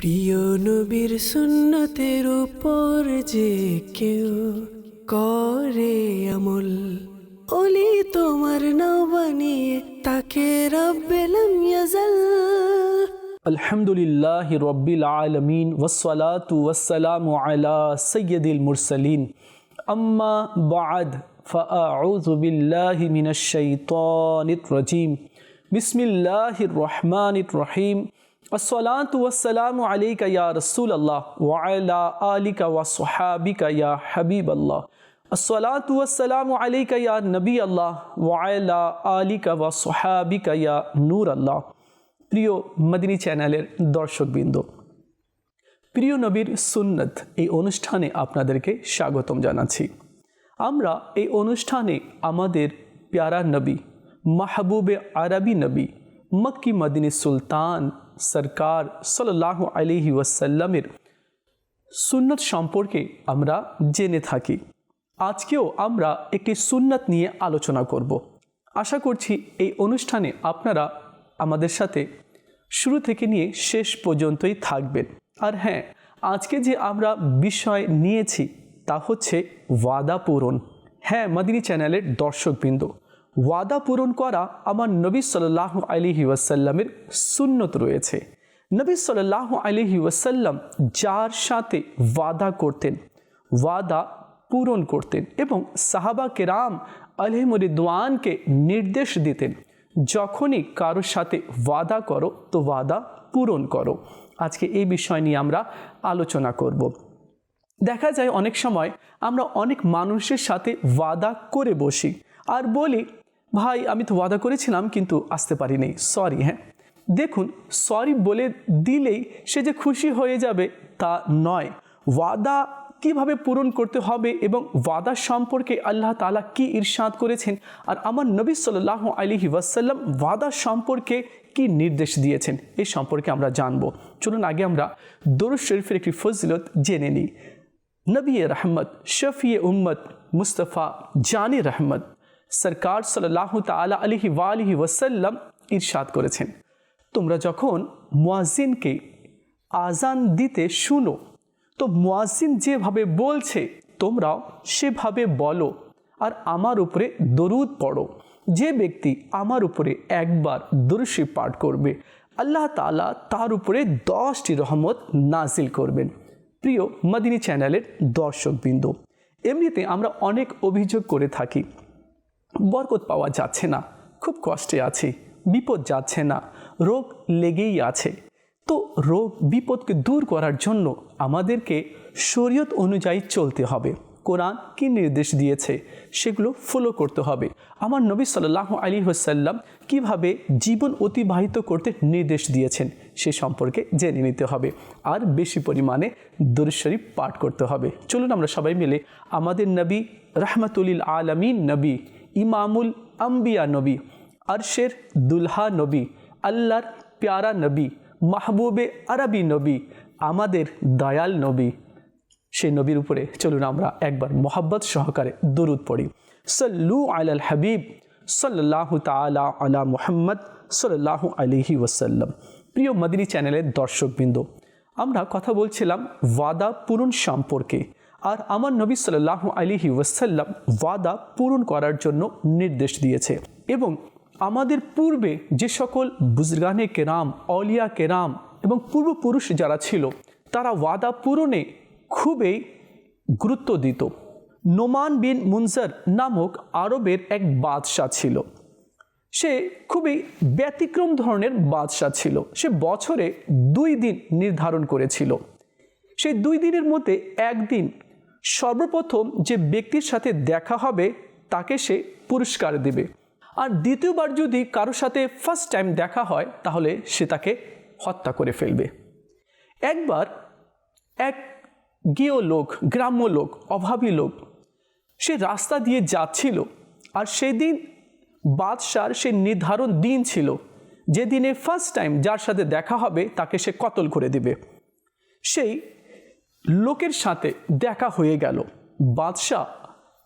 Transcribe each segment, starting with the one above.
প্রিয় নবীর সুন্নতের উপর যে কেউ করে আমল ওলি তোমার নাও বানিয়ে তাকে রব্বেলাম ইয়াজাল الحمد لله رب العالمين والصلاة والسلام على سيد المرسلين أما بعد فأعوذ بالله من الشيطان الرجيم بسم الله الرحمن الرحيم الصلاة والسلام عليك يا رسول الله وعلى آلك وصحابك يا حبيب الله الصلاة والسلام عليك يا نبي الله وعلى آلك وصحابك يا نور الله প্রিয় মদিনী চ্যানেলের দর্শকবৃন্দ প্রিয় নবীর সুন্নত এই অনুষ্ঠানে আপনাদেরকে স্বাগতম জানাচ্ছি আমরা এই অনুষ্ঠানে আমাদের প্যারা নবী মাহবুবে আরবি নবী মক্কি মদিনী সুলতান সরকার সাল্লাহ আলিহি ওয়াসাল্লামের সুন্নত সম্পর্কে আমরা জেনে থাকি। আজকেও আমরা একটি সুন্নত নিয়ে আলোচনা করব। আশা করছি এই অনুষ্ঠানে আপনারা আমাদের সাথে শুরু থেকে নিয়ে শেষ পর্যন্তই থাকবেন। আর হ্যাঁ আজকে যে আমরা বিষয় নিয়েছি তা হচ্ছে ওয়াদা পূরণ। হ্যাঁ মাদিনী চ্যানেলের দর্শকবৃন্দ ওয়াদা পূরণ করা আমার নবী সাল্লাহ আলিহি ওয়াসাল্লামের সুন্নত রয়েছে। নবী সাল্লাহ আলিহি ওয়াসাল্লাম যার সাথে ওয়াদা করতেন, ওয়াদা পূরণ করতেন এবং সাহাবা কেরাম আলহিমরিদওয়ানকে নির্দেশ দিতেন, যখনই কারোর সাথে ওয়াদা করো, তো ওয়াদা পূরণ করো। আজকে এই বিষয় নিয়ে আমরা আলোচনা করব। দেখা যায় অনেক সময় আমরা অনেক মানুষের সাথে ওয়াদা করে বসি, আর বলি ভাই, আমি তো ওয়াদা করেছিলাম, কিন্তু আসতে পারিনি। সরি হ্যাঁ। দেখুন সরি বলে দিলেই সে যে খুশি হয়ে যাবে, তা নয়। ওয়াদা কীভাবে পূরণ করতে হবে এবং ওয়াদা সম্পর্কে আল্লাহ তালা কি ইরশাদ করেছেন আর আমার নবী সাল্লাহ আলিহি ওয়াসাল্লাম ওয়াদা সম্পর্কে কি নির্দেশ দিয়েছেন এই সম্পর্কে আমরা জানব। চলুন আগে আমরা দরুদ শরীফের একটি ফজিলত জেনে নিই। নবী রহমত শফিয়ে উম্মত, মুস্তফা জানি রহমত। সরকার সাল্লাহ তালা আলিহি ওয়ালিহি ওয়াসাল্লাম ইরশাদ করেছেন। তোমরা যখন মুয়াজিনকে আজান দিতে শুনো, তো মুয়াজিন যেভাবে বলছে, তোমরাও সেভাবে বলো আর আমার উপরে দরুদ পড়ো। যে ব্যক্তি আমার উপরে একবার দরুশি পাঠ করবে, আল্লাহ তালা তার উপরে দশটি রহমত নাজিল করবেন। প্রিয় মদিনী চ্যানেলের দর্শকবৃন্দ, এমনিতে আমরা অনেক অভিযোগ করে থাকি বরকত পাওয়া যাচ্ছে না। খুব কষ্টে আছি, বিপদ যাচ্ছে না, রোগ লেগেই আছে। তো রোগ বিপদকে দূর করার জন্য আমাদেরকে শরীয়ত অনুযায়ী চলতে হবে। কোরআন কি নির্দেশ দিয়েছে সেগুলো ফলো করতে হবে। আমার নবী সাল্লাহ আলী হোসাল্লাম কীভাবে জীবন অতিবাহিত করতে নির্দেশ দিয়েছেন সে সম্পর্কে জেনে নিতে হবে। আর বেশি পরিমাণে দুরশরীফ পাঠ করতে হবে। চলুন আমরা সবাই মিলে আমাদের নবী রহমতুলিল আলমিন নবী ইমামুল আম্বিয়া নবী, আরশের দুলহা নবী, আল্লাহর প্যারা নবী, মাহবুবে আরবি নবী, আমাদের দয়াল নবী। সে নবীর উপরে চলুন আমরা একবার মোহাব্বত সহকারে দরুদ পড়ি। সল্লু আলাল হাবিব সাল্লাহ তালা আলা মোহাম্মদ সাল্লাহ আলিহি ওসাল্লাম প্রিয় মদিনী চ্যানেলের দর্শকবৃন্দ, আমরা কথা বলছিলাম ওয়াদা পূরণ সম্পর্কে। আর আমার নবী সাল্লাহ আলিহি ওয়াসাল্লাম ওয়াদা পূরণ করার জন্য নির্দেশ দিয়েছে। এবং আমাদের পূর্বে যে সকল বুজগানে কেরাম, অলিয়া কেরাম এবং পূর্বপুরুষ যারা ছিল, তারা ওয়াদা পূরণে খুবই গুরুত্ব দিত। নোমান বিন মুনজার নামক আরবের এক বাদশাহ ছিল। সে খুবই ব্যতিক্রম ধরনের বাদশাহ ছিল। সে বছরে দুই দিন নির্ধারণ করেছিল। সেই দুই দিনের মধ্যে একদিন সর্বপ্রথম যে ব্যক্তির সাথে দেখা হবে, তাকে সে পুরস্কার দেবে। আর দ্বিতীয়বার যদি কারোর সাথে ফার্স্ট টাইম দেখা হয়, তাহলে সে তাকে হত্যা করে ফেলবে। একবার এক গেও লোক, গ্রাম্য লোক, অভাবী লোক, সে রাস্তা দিয়ে যাচ্ছিল আর সেদিন বাদশার সে নির্ধারণ দিন ছিল। যে দিনে ফার্স্ট টাইম যার সাথে দেখা হবে, তাকে সে কতল করে দিবে। সেই লোকের সাথে দেখা হয়ে গেল। বাদশাহ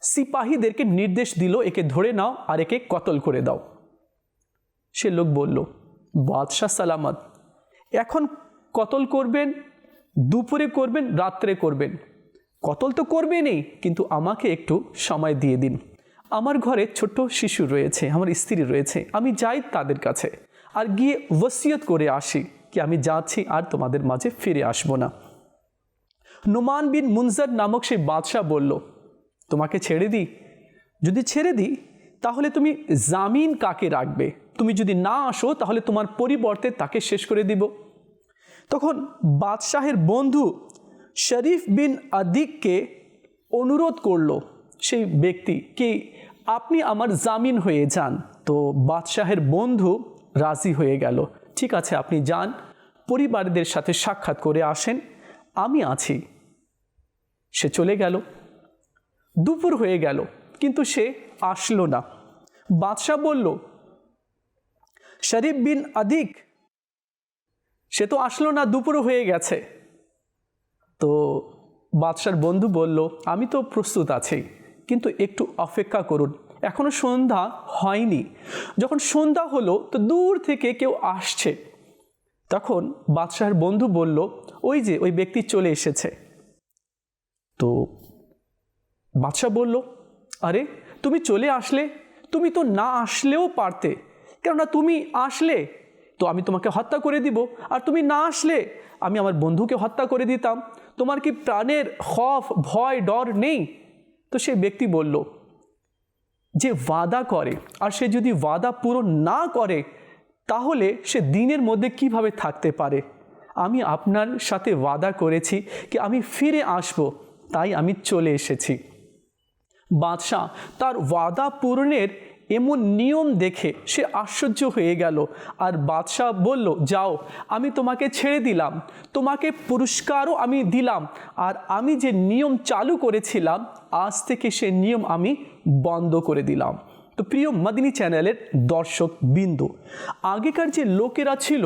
সিপাহীদেরকে নির্দেশ দিল, একে ধরে নাও আর একে কতল করে দাও। সে লোক বলল, বাদশাহ সালামত, এখন কতল করবেন? দুপুরে করবেন, রাত্রে করবেন? কতল তো করবেনই, কিন্তু আমাকে একটু সময় দিয়ে দিন। আমার ঘরে ছোট্ট শিশু রয়েছে, আমার স্ত্রী রয়েছে, আমি যাই তাদের কাছে। আর গিয়ে ওসিয়ত করে আসি, কি আমি যাচ্ছি আর তোমাদের মাঝে ফিরে আসব না। নোমান বিন মুনজার নামক সেই বাদশাহ বলল, তোমাকে ছেড়ে দিই? যদি ছেড়ে দিই, তাহলে তুমি জামিন কাকে রাখবে? তুমি যদি না আসো, তাহলে তোমার পরিবর্তে তাকে শেষ করে দিব। তখন বাদশাহের বন্ধু শরীফ বিন আদিককে অনুরোধ করল, সেই ব্যক্তি, কি আপনি আমার জামিন হয়ে যান? তো বাদশাহের বন্ধু রাজি হয়ে গেল, ঠিক আছে, আপনি যান, পরিবারদের সাথে সাক্ষাৎ করে আসেন, আমি আছি। সে চলে গেল। দুপুর হয়ে গেল, কিন্তু সে আসলো না। বাদশাহ বলল, শরীফ বিন আদিক, সে তো আসলো না দুপুর হয়ে গেছে। তো বাদশার বন্ধু বলল, আমি তো প্রস্তুত আছি, কিন্তু একটু অপেক্ষা করুন। এখনও সন্ধ্যা হয়নি। যখন সন্ধ্যা হলো, তো দূর থেকে কেউ আসছে। তখন বাদশাহের বন্ধু বলল, ওই যে, ওই ব্যক্তি চলে এসেছে। তো বাদশাহ বলল, আরে, তুমি চলে আসলে? তুমি তো না আসলেও পারতে। কেননা তুমি আসলে, তো আমি তোমাকে হত্যা করে দিব। আর তুমি না আসলে, আমি আমার বন্ধুকে হত্যা করে দিতাম। তোমার কি প্রাণের খফ, ভয়, ডর নেই? তো সেই ব্যক্তি বলল, যে ওয়াদা করে, আর সে যদি ওয়াদা পূরণ না করে, তাহলে সে দিনের মধ্যে কীভাবে থাকতে পারে? আমি আপনার সাথে ওয়াদা করেছি কি আমি ফিরে আসব? তাই আমি চলে এসেছি। বাদশাহ তার ওয়াদা পূরণের এমন নিয়ম দেখে সে আশ্চর্য হয়ে গেল আর বাদশাহ বলল, যাও, আমি তোমাকে ছেড়ে দিলাম, তোমাকে পুরস্কারও আমি দিলাম আর আমি যে নিয়ম চালু করেছিলাম, আজ থেকে সে নিয়ম আমি বন্ধ করে দিলাম। তো প্রিয় মদিনী চ্যানেলের দর্শক বিন্দু, আগেকার যে লোকেরা ছিল,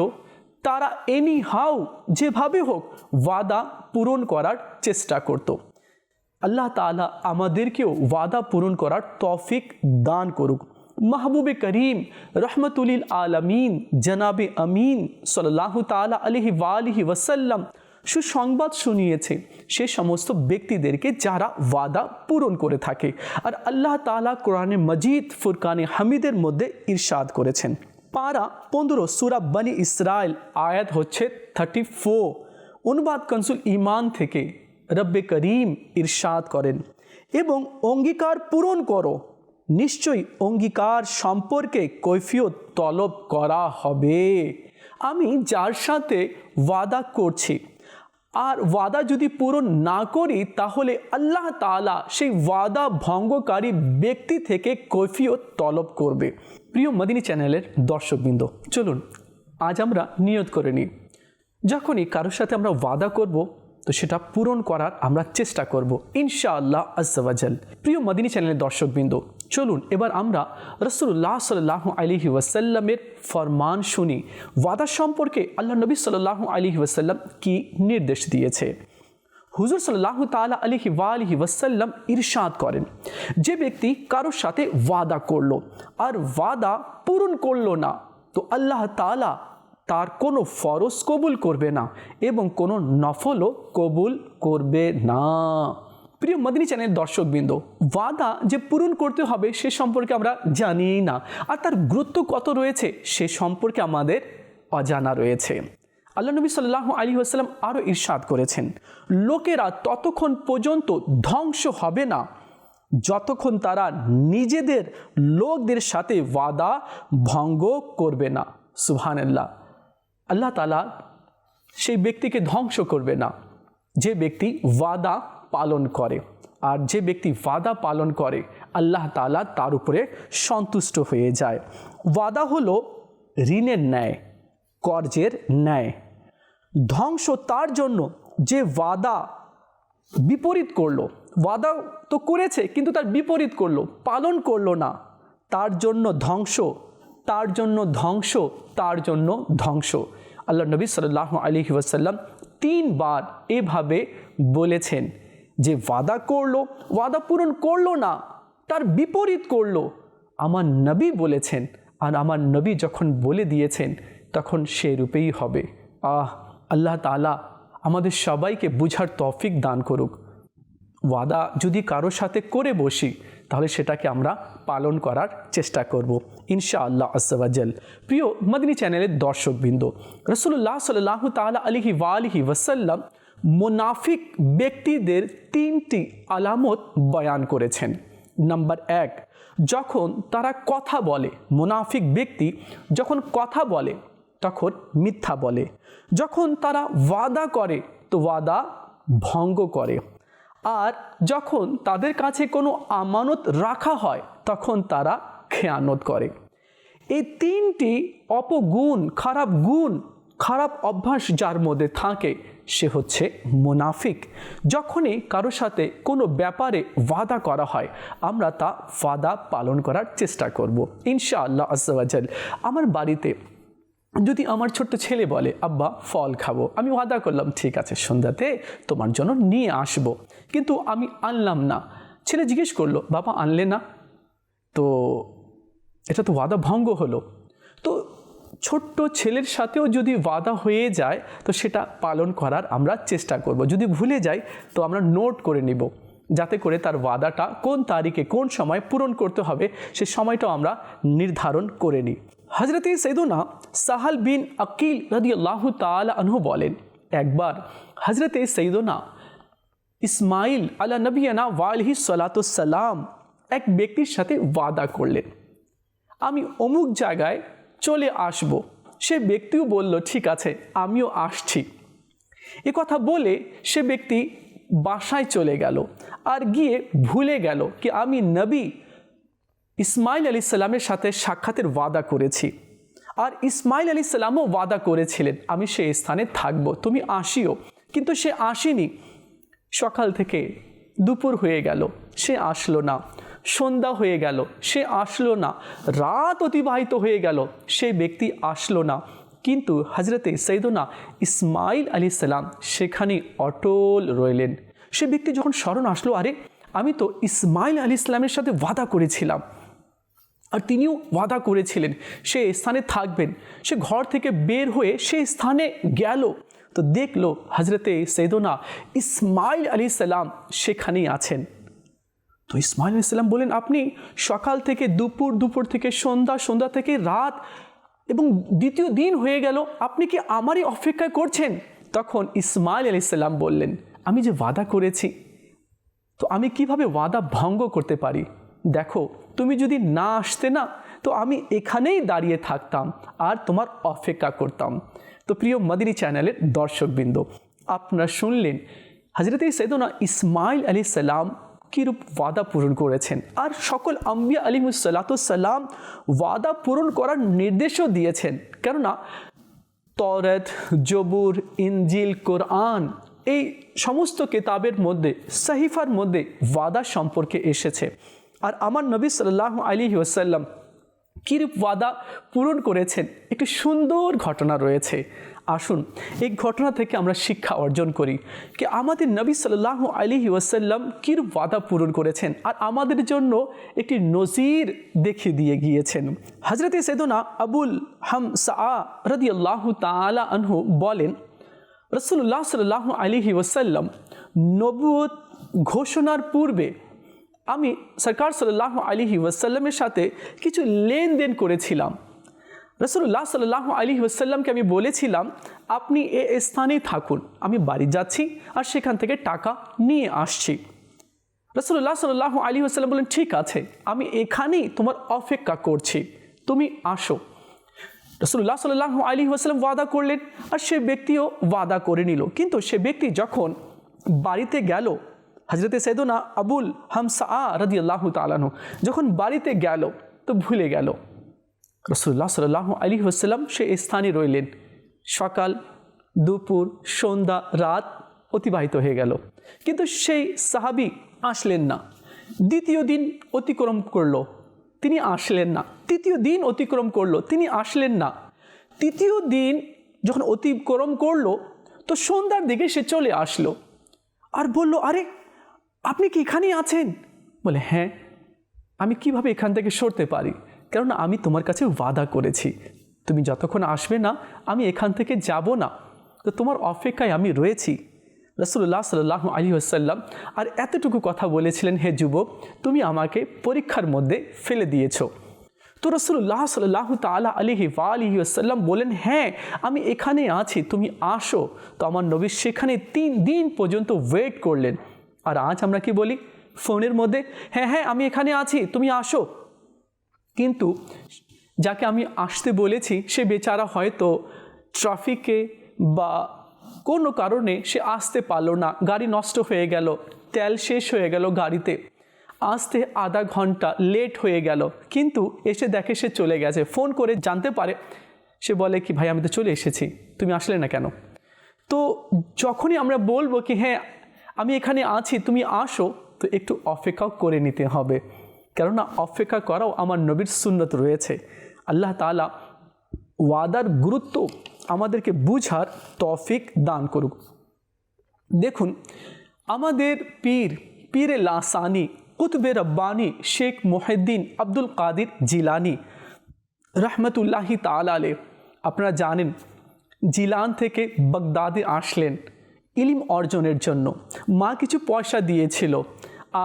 তারা এনি হাউ যেভাবে হোক ওয়াদা পূরণ করার চেষ্টা করতো। আল্লাহ তালা আমাদেরকেও ওয়াদা পূরণ করার তৌফিক দান করুক। মাহবুবে করিম রহমতুলিল আলমিন জনাবে আমিন সাল্লাহ তালা আলহি ওয়ালিহি ওয়াসাল্লাম সুসংবাদ শুনিয়েছে সে সমস্ত ব্যক্তিদেরকে যারা ওয়াদা পূরণ করে থাকে। আর আল্লাহ তালা কোরআনে মজিদ, ফুরকানে হামিদের মধ্যে ইরশাদ করেছেন। পারা পনেরো সুরা বনি ইসরায়েল আয়াত হচ্ছে থার্টি ফোর অনুবাদ কনসুল ইমান থেকে রব্বে করিম ইরশাদ করেন এবং অঙ্গীকার পূরণ করো। নিশ্চয়ই অঙ্গীকার সম্পর্কে কৈফিয়ত তলব করা হবে। আমি যার সাথে ওয়াদা করছি, আর ওয়াদা যদি পূরণ না করি, তাহলে আল্লাহ তালা সেই ওয়াদা ভঙ্গকারী ব্যক্তি থেকে কৈফিয়ত তলব করবে। প্রিয় মদিনী চ্যানেলের দর্শকবৃন্দ, চলুন আজ আমরা নিয়ত করে নিই। যখনই কারোর সাথে আমরা ওয়াদা করব তো সেটা পূরণ করার আমরা চেষ্টা করব, ইনশাআল্লাহ আজ্জাওয়াজাল প্রিয় মদিনী চ্যানেলের দর্শকবৃন্দ, চলুন এবার আমরা রসুল্লাহ সাল্লাহ আলিহি ওয়াসাল্লামের ফরমান শুনি। ওয়াদা সম্পর্কে আল্লাহ নবী সাল্লাহ আলিহি ওয়াসাল্লাম কি নির্দেশ দিয়েছে? হুজুর সাল্লাহ তালা আলিহি ওয়ালিহি ওয়াসাল্লাম ইরশাদ করেন, যে ব্যক্তি কারোর সাথে ওয়াদা করল, আর ওয়াদা পূরণ করল না, তো আল্লাহ তালা তার কোনো ফরজ কবুল করবে না এবং কোনো নফলও কবুল করবে না। প্রিয় মদিনী চ্যানেল দর্শকবৃন্দ, ওয়াদা যে পূরণ করতে হবে সে সম্পর্কে আমরা জানিই না, আর তার গুরুত্ব কত রয়েছে সে সম্পর্কে আমাদের অজানা রয়েছে। আল্লাহ নবী সাল্লাহ আলী আসসালাম আরও ইরশাদ করেছেন, লোকেরা ততক্ষণ পর্যন্ত ধ্বংস হবে না। যতক্ষণ তারা নিজেদের লোকদের সাথে ওয়াদা ভঙ্গ করবে না। সুবহানাল্লাহ। আল্লাহ তালা সেই ব্যক্তিকে ধ্বংস করবে না। যে ব্যক্তি ওয়াদা পালন করে আর যে ব্যক্তি ওয়াদা পালন করে, আল্লাহ তালা তার উপরে সন্তুষ্ট হয়ে যায়। ওয়াদা হলো ঋণের ন্যায়, কর্জের ন্যায়। ধ্বংস তার জন্য যে ওয়াদা বিপরীত করল, ওয়াদা তো করেছে কিন্তু তার বিপরীত করল, পালন করল না, তার জন্য ধ্বংস, তার জন্য ধ্বংস, তার জন্য ধ্বংস। আল্লাহ নবী সাল্লাহ আলী ওয়াসাল্লাম তিনবার এভাবে বলেছেন যে ওয়াদা করল, ওয়াদা পূরণ করল না, তার বিপরীত করল। আমার নবী বলেছেন আর আমার নবী যখন বলে দিয়েছেন, তখন সে রূপেই হবে। আহ, আল্লাহ তালা আমাদের সবাইকে বুঝার তৌফিক দান করুক। ওয়াদা যদি কারোর সাথে করে বসি তাহলে সেটাকে আমরা পালন করার চেষ্টা করব ইনশা আল্লাহ আসাবাজাল প্রিয় মদিনী চ্যানেলের দর্শকবৃন্দ রসুল্লাহ সাল্লাহ তালা আলিহি ওয়ালিহি ওয়াসাল্লাম মোনাফিক ব্যক্তিদের তিনটি আলামত বয়ান করেছেন। নাম্বার এক, যখন তারা কথা বলে, মোনাফিক ব্যক্তি যখন কথা বলে, তখন মিথ্যা বলে। যখন তারা ওয়াদা করে, তো ওয়াদা ভঙ্গ করে। আর যখন তাদের কাছে কোনো আমানত রাখা হয়, তখন তারা খেয়ানত করে। এই তিনটি অপগুণ, খারাপ গুণ, খারাপ অভ্যাস যার মধ্যে থাকে, সে হচ্ছে মুনাফিক। যখনই কারোর সাথে কোনো ব্যাপারে ওয়াদা করা হয়, আমরা তা ওয়াদা পালন করার চেষ্টা করব। ইনশাআল্লাহ আল্লাহ আমার বাড়িতে যদি আমার ছোট্ট ছেলে বলে, আব্বা, ফল খাব। আমি ওয়াদা করলাম, ঠিক আছে, সন্ধ্যাতে তোমার জন্য নিয়ে আসব। কিন্তু আমি আনলাম না। ছেলে জিজ্ঞেস করল, বাবা, আনলে না? তো এটা তো ওয়াদা ভঙ্গ হলো। তো ছোট্ট ছেলের সাথেও যদি ওয়াদা হয়ে যায়, তো সেটা পালন করার আমরা চেষ্টা করব। যদি ভুলে যাই, তো আমরা নোট করে নিব, যাতে করে তার ওয়াদাটা কোন তারিখে কোন সময় পূরণ করতে হবে, সে সময়টাও আমরা নির্ধারণ করে নিই। হজরত সৈদুনা সাহাল বিন আকিল রদি আল্লাহ আনহু বলেন, একবার হজরত সৈদুনা ইসমাইল আলা নবিয়ানা ওয়ালহি সালাতাম এক ব্যক্তির সাথে ওয়াদা করলেন। আমি অমুক জায়গায় চলে আসব। সে ব্যক্তিও বলল, ঠিক আছে, আমিও আসছি। এ কথা বলে সে ব্যক্তি বাসায় চলে গেল আর গিয়ে ভুলে গেল কি আমি নবী ইসমাইল আলী সাল্লামের সাথে সাক্ষাতের ওয়াদা করেছি। আর ইসমাইল আলী সাল্লামও ওয়াদা করেছিলেন, আমি সেই স্থানে থাকব, তুমি আসিও। কিন্তু সে আসেনি। সকাল থেকে দুপুর হয়ে গেল, সে আসলো না। সন্ধ্যা হয়ে গেল, সে আসলো না। রাত অতিবাহিত হয়ে গেল, সে ব্যক্তি আসলো না। কিন্তু হজরতে সৈদনা ইসমাইল আলী সাল্লাম সেখানে অটল রইলেন। সে ব্যক্তি যখন স্মরণ আসলো, আরে, আমি তো ইসমাইল আলী ইসলামের সাথে ওয়াদা করেছিলাম। আর তিনিও ওয়াদা করেছিলেন, সে স্থানে থাকবেন। সে ঘর থেকে বের হয়ে সে স্থানে গেল। তো দেখল হজরতে সৈদনা ইসমাইল আলী সাল্লাম সেখানেই আছেন। তো ইসমাইল আলী সাল্লাম বলেন আপনি সকাল থেকে দুপুর দুপুর থেকে সন্ধ্যা সন্ধ্যা থেকে রাত এবং দ্বিতীয় দিন হয়ে গেল, আপনি কি আমারই অপেক্ষায় করছেন? তখন ইসমাইল আলী সাল্লাম বললেন, আমি যে ওয়াদা করেছি, তো আমি কীভাবে ওয়াদা ভঙ্গ করতে পারি? দেখো তুমি যদি না আসতে না, তো আমি এখানেই দাঁড়িয়ে থাকতাম আর তোমার অপেক্ষা করতাম। তো প্রিয় মদিনী চ্যানেলের দর্শকবৃন্দ, আপনারা শুনলেন হজরত সৈদনা ইসমাইল আলী সাল্লাম কীরূপ ওয়াদা পূরণ করেছেন আর সকল আম্বিয়া আলিমুসাল্লাতাম ওয়াদা পূরণ করার নির্দেশও দিয়েছেন। কেননা তরত জবুর ইনজিল, কোরআন এই সমস্ত কেতাবের মধ্যে, সাহিফার মধ্যে ওয়াদা সম্পর্কে এসেছে। আর আমার নবী সাল্লাহ আলী ওসাল্লাম কিরূপ ওয়াদা পূরণ করেছেন? একটি সুন্দর ঘটনা রয়েছে। আসুন, এই ঘটনা থেকে আমরা শিক্ষা অর্জন করি কি আমাদের নবী সাল্লাহ আলী ওয়াসাল্লাম কিরূপ ওয়াদা পূরণ করেছেন আর আমাদের জন্য একটি নজির দেখিয়ে দিয়ে গিয়েছেন। হজরত সেদনা আবুল হাম সা রদি আল্লাহ তালা আনহু বলেন রসুল্লাহ সাল্লাহ আলিহি ওসাল্লাম নবুয়ত ঘোষণার পূর্বে আমি সরকার সাল্লাহ আলিহি ওয়াসাল্লামের সাথে কিছু লেনদেন করেছিলাম। রসুল্লাহ সাল্লাহ আলী ওসাল্লামকে আমি বলেছিলাম, আপনি এ স্থানেই থাকুন, আমি বাড়ি যাচ্ছি আর সেখান থেকে টাকা নিয়ে আসছি। রসুল্লাহ সাল্লাহ আলী ওসাল্লাম বলেন ঠিক আছে, আমি এখানেই তোমার অপেক্ষা করছি, তুমি আসো। রসুল্লাহ সাল্লাহ আলী ওসাল্লাম ওয়াদা করলেন আর সে ব্যক্তিও ওয়াদা করে নিল। কিন্তু সে ব্যক্তি যখন বাড়িতে গেল হজরতে সৈদনা আবুল হামসা রদি আল্লাহ তালানহ যখন বাড়িতে গেল তো ভুলে গেল। রসুল্লাহ সাল্লাহ আলী হাসাল্লাম সে স্থানে রইলেন। সকাল, দুপুর, সন্ধ্যা, রাত অতিবাহিত হয়ে গেল। কিন্তু সেই সাহাবি আসলেন না। দ্বিতীয় দিন অতিক্রম করল। তিনি আসলেন না। তৃতীয় দিন অতিক্রম করল। তিনি আসলেন না। তৃতীয় দিন যখন অতিক্রম করল তো সন্ধ্যার দিকে সে চলে আসলো। আর বলল, আরে আপনি কি এখানেই আছেন? বলে হ্যাঁ আমি কীভাবে এখান থেকে সরতে পারি? কেননা আমি তোমার কাছে ওয়াদা করেছি। তুমি যতক্ষণ আসবে না, আমি এখান থেকে যাব না। তো তোমার অপেক্ষায় আমি রয়েছি। রসুল্লাহ সাল্লাহ আলী আসাল্লাম আর এতটুকু কথা বলেছিলেন, হে যুবক, তুমি আমাকে পরীক্ষার মধ্যে ফেলে দিয়েছ। তো রসুল্লাহ সাল্লাহ তালা আলিহি আলিহি আসাল্লাম বলেন হ্যাঁ আমি এখানে আছি, তুমি আসো। তো আমার নবী সেখানে তিন দিন পর্যন্ত ওয়েট করলেন। আর আজ আমরা কি বলি? ফোনের মধ্যে হ্যাঁ হ্যাঁ আমি এখানে আছি, তুমি আসো। কিন্তু যাকে আমি আসতে বলেছি, সে বেচারা হয়তো ট্রাফিকে বা কোনো কারণে সে আসতে পারল না। গাড়ি নষ্ট হয়ে গেল, তেল শেষ হয়ে গেল গাড়িতে। আসতে আধা ঘণ্টা লেট হয়ে গেল, কিন্তু এসে দেখে সে চলে গেছে। ফোন করে জানতে পারে, সে বলে কি, ভাই, আমি তো চলে এসেছি, তুমি আসলে না কেন? তো যখনই আমরা বলব কি হ্যাঁ আমি এখানে আছি, তুমি আসো। তো একটু অপেক্ষাও করে নিতে হবে। কেননা অপেক্ষা করাও আমার নবীর সুন্নত রয়েছে। আল্লাহ তালা ওয়াদার গুরুত্ব আমাদেরকে বুঝার তফিক দান করুক। দেখুন, আমাদের পীর, পীরে লাসানি, কুতবে রব্বানি, শেখ মোহেদ্দিন আব্দুল কাদির জিলানি রহমতুল্লাহি তালালে আপনারা জানেন, জিলান থেকে বাগদাদে আসলেন। ইলিম অর্জনের জন্য। মা কিছু পয়সা দিয়েছিল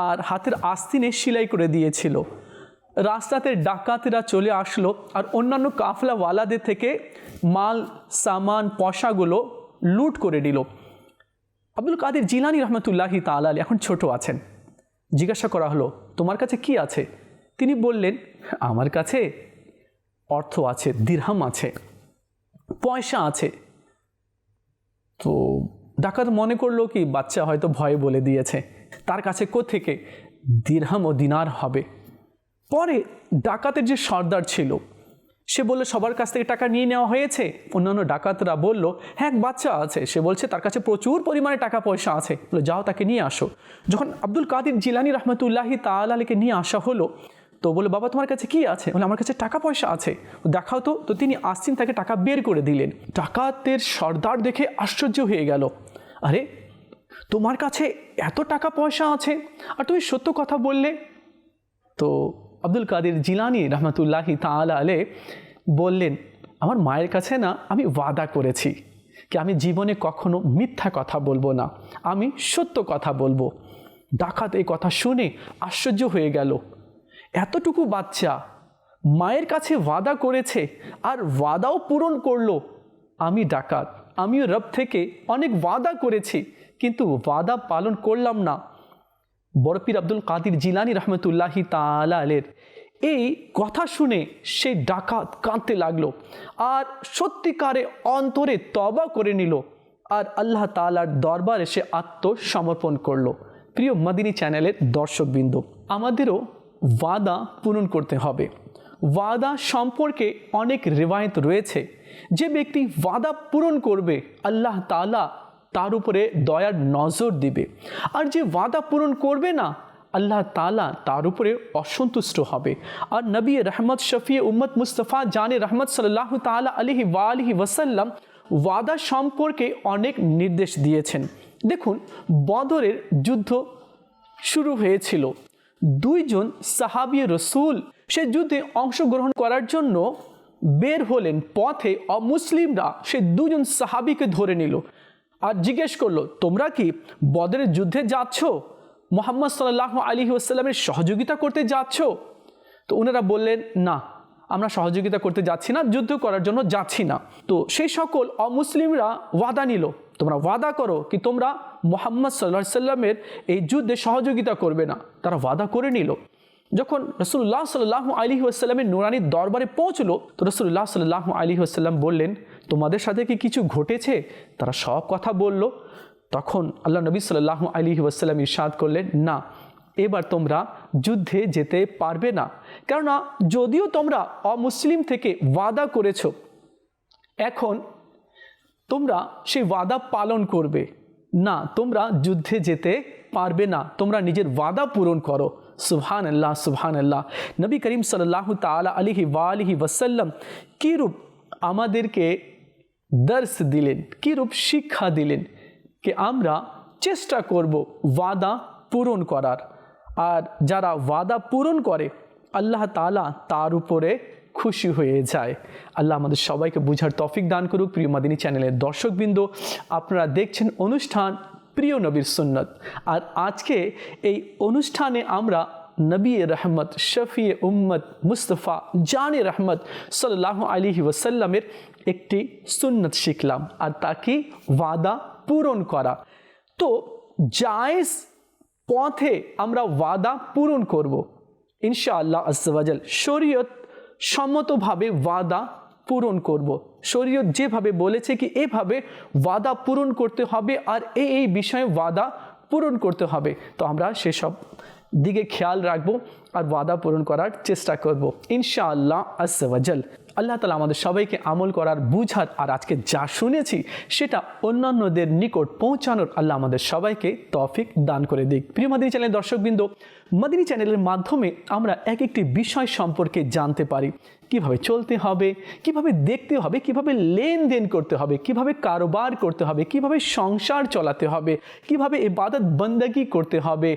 আর হাতের আস্তিনে সেলাই করে দিয়েছিল। রাস্তাতে ডাকাতেরা চলে আসলো আর অন্যান্য কাফলাওয়ালাদের থেকে মাল, সামান, পয়সাগুলো লুট করে নিল আব্দুল কাদের জিলানি রহমতুল্লাহি তালালি এখন ছোট আছেন। জিজ্ঞাসা করা হলো, তোমার কাছে কি আছে? তিনি বললেন, আমার কাছে অর্থ আছে, দিরহাম আছে, পয়সা আছে। তো ডাকাত মনে করল কি, বাচ্চা হয়তো ভয়ে বলে দিয়েছে। তার কাছে থেকে দিরহাম ও দিনার হবে। পরে ডাকাতের যে সর্দার ছিল, সে বলল, সবার কাছ থেকে টাকা নিয়ে নেওয়া হয়েছে? অন্যান্য ডাকাতরা বলল হ্যাঁ এক বাচ্চা আছে। সে বলছে, তার কাছে প্রচুর পরিমাণে টাকা পয়সা আছে। বলে যাও তাকে নিয়ে আসো। যখন আব্দুল কাদির জিলানি রহমতুল্লাহি তালাকে নিয়ে আসা হলো, তো বলে বাবা, তোমার কাছে কি আছে? বলে আমার কাছে টাকা পয়সা আছে। দেখাও তো। তো তিনি আসছেন তাকে টাকা বের করে দিলেন। ডাকাতের সর্দার দেখে আশ্চর্য হয়ে গেল। আরে, তোমার কাছে এত টাকা পয়সা আছে? আর তুমি সত্য কথা বললে? তো আব্দুল কাদের জিলানি রহমতুল্লাহি তালা আলে বললেন, আমার মায়ের কাছে না, আমি ওয়াদা করেছি কি আমি জীবনে কখনো মিথ্যা কথা বলব না, আমি সত্য কথা বলব। ডাকাত এই কথা শুনে আশ্চর্য হয়ে গেল। এতটুকু বাচ্চা মায়ের কাছে ওয়াদা করেছে আর ওয়াদাও পূরণ করল। আমি ডাকাত। আমিও রব থেকে অনেক ওয়াদা করেছি, কিন্তু ওয়াদা পালন করলাম না। বরপির আব্দুল কাদির জিলানি রহমতুল্লাহি তালের এই কথা শুনে সে ডাকাত কাঁদতে লাগল আর সত্যিকারে অন্তরে তবা করে নিল আর আল্লাহ তালার দরবারে সে আত্মসমর্পণ করল। প্রিয় মাদিনী চ্যানেলের দর্শকবৃন্দ, আমাদেরও ওয়াদা পূরণ করতে হবে। ওয়াদা সম্পর্কে অনেক রেওয়ায়ত রয়েছে। যে ব্যক্তি ওয়াদা পূরণ করবে, আল্লাহ তালা তার উপরে দয়ার নজর দিবে। আর যে ওয়াদা পূরণ করবে না, আল্লাহ তালা তার উপরে অসন্তুষ্ট হবে। আর নবী রহমত শফি উম্মত মুস্তফা জানে রহমত সাল্লাহ তালা আলহি ওয়ালহি ওয়াসাল্লাম ওয়াদা সম্পর্কে অনেক নির্দেশ দিয়েছেন। দেখুন, বদরের যুদ্ধ শুরু হয়েছিল। দুইজন সাহাবি রসুল সে যুদ্ধে অংশগ্রহণ করার জন্য বের হলেন পথে অমুসলিমরা, সে দুজন সাহাবিকে ধরে নিল। আর জিজ্ঞেস করল, তোমরা কি বদরের যুদ্ধে যাচ্ছ? মোহাম্মদ সাল্লাহ আলী আসসালামের সহযোগিতা করতে যাচ্ছ? তো ওনারা বললেন, না, আমরা সহযোগিতা করতে যাচ্ছি না, যুদ্ধ করার জন্য যাচ্ছি না। তো সেই সকল অমুসলিমরা ওয়াদা নিল, তোমরা ওয়াদা করো কি তোমরা মোহাম্মদ সাল্লাহ সাল্লামের এই যুদ্ধে সহযোগিতা করবে না। তারা ওয়াদা করে নিল। যখন রসুল্লাহ সাল্লাহ আলী আসসালামের নুরানির দরবারে পৌঁছলো, তো রসুল্লাহ সাল্লাহ আলী আসসালাম বললেন, তোমাদের সাথে কি কিছু ঘটেছে? তারা সব কথা বলল। তখন আল্লাহ নবী সাল্লাহ আলী ওয়াসাল্লাম ইরশাদ করলেন, না, এবার তোমরা যুদ্ধে যেতে পারবে না। কেননা যদিও তোমরা অমুসলিম থেকে ওয়াদা করেছ, এখন তোমরা সেই ওয়াদা পালন করবে। না, তোমরা যুদ্ধে যেতে পারবে না। তোমরা নিজের ওয়াদা পূরণ করো। সুবহান আল্লাহ সুবহান আল্লাহ নবী করিম সাল্লাহ তালা আলিহি ওয়ালিহি ওয়াসাল্লাম কীরূপ আমাদেরকে দর্শ দিলেন কীরূপ শিক্ষা দিলেন কি আমরা চেষ্টা করব ওয়াদা পূরণ করার। আর যারা ওয়াদা পূরণ করে, আল্লাহ তালা তার উপরে খুশি হয়ে যায়। আল্লাহ আমাদের সবাইকে বুঝার তফিক দান করুক। প্রিয় মাদিনী চ্যানেলের দর্শকবৃন্দ, আপনারা দেখছেন অনুষ্ঠান প্রিয় নবীর সুন্নত। আর আজকে এই অনুষ্ঠানে আমরা নবী রহমত, শফি উম্মত, মুস্তফা জানে রহমত সাল্লাহ আলিহি ওসাল্লামের একটি সুন্নত শিখলাম। আর তাকে ওয়াদা পূরণ করা। তো জায়েজ পথে আমরা ওয়াদা পূরণ করব। ইনশাআল্লাহ আজ্জাল শরীয়ত সম্মতভাবে ওয়াদা পূরণ করব। শরীয়ত যেভাবে বলেছে কি এভাবে ওয়াদা পূরণ করতে হবে আর এই এই বিষয়ে ওয়াদা পূরণ করতে হবে। তো আমরা সেসব দিকে খেয়াল রাখব আর ওয়াদা পূরণ করার চেষ্টা করব। ইনশাআল্লাহ আজ্জাল আল্লাহ তালা আমাদের সবাইকে আমল করার বুঝার আর আজকে যা শুনেছি, সেটা অন্যান্যদের নিকট পৌঁছানোর আল্লাহ আমাদের সবাইকে তফিক দান করে দিক। প্রিয় মাদিনী চ্যানেলের দর্শকবৃন্দ, মাদিনী চ্যানেলের মাধ্যমে আমরা এক একটি বিষয় সম্পর্কে জানতে পারি। কীভাবে চলতে হবে, কীভাবে দেখতে হবে, কীভাবে লেনদেন করতে হবে, কীভাবে কারোবার করতে হবে, কীভাবে সংসার চালাতে হবে, কীভাবে ইবাদত বন্দাগি করতে হবে।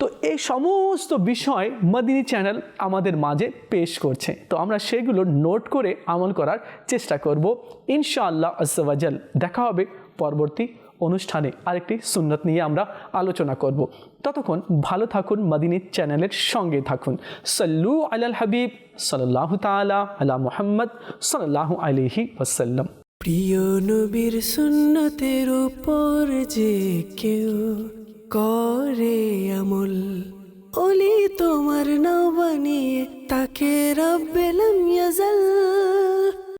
তো এই সমস্ত বিষয় মদিনী চ্যানেল আমাদের মাঝে পেশ করছে। তো আমরা সেগুলো নোট আমল করার চেষ্টা করব। ইনশাআল্লাহ আজ্জাল দেখা হবে পরবর্তী অনুষ্ঠানে আরেকটি সুন্নত নিয়ে আমরা আলোচনা করব। ততক্ষণ ভালো থাকুন, মদিনী চ্যানেলের সঙ্গে থাকুন। সাল্লু আলাল হাবিব সাল্লাহ তালা আলা মুহাম্মদ সাল্লাহ আলিহি ওসাল্লাম প্রিয় নবীর সুন্নতের উপর যে কেউ করে আমল ওলি তোমার নাও বানিয়ে তাকে রব্বেলাম ইয়াজাল।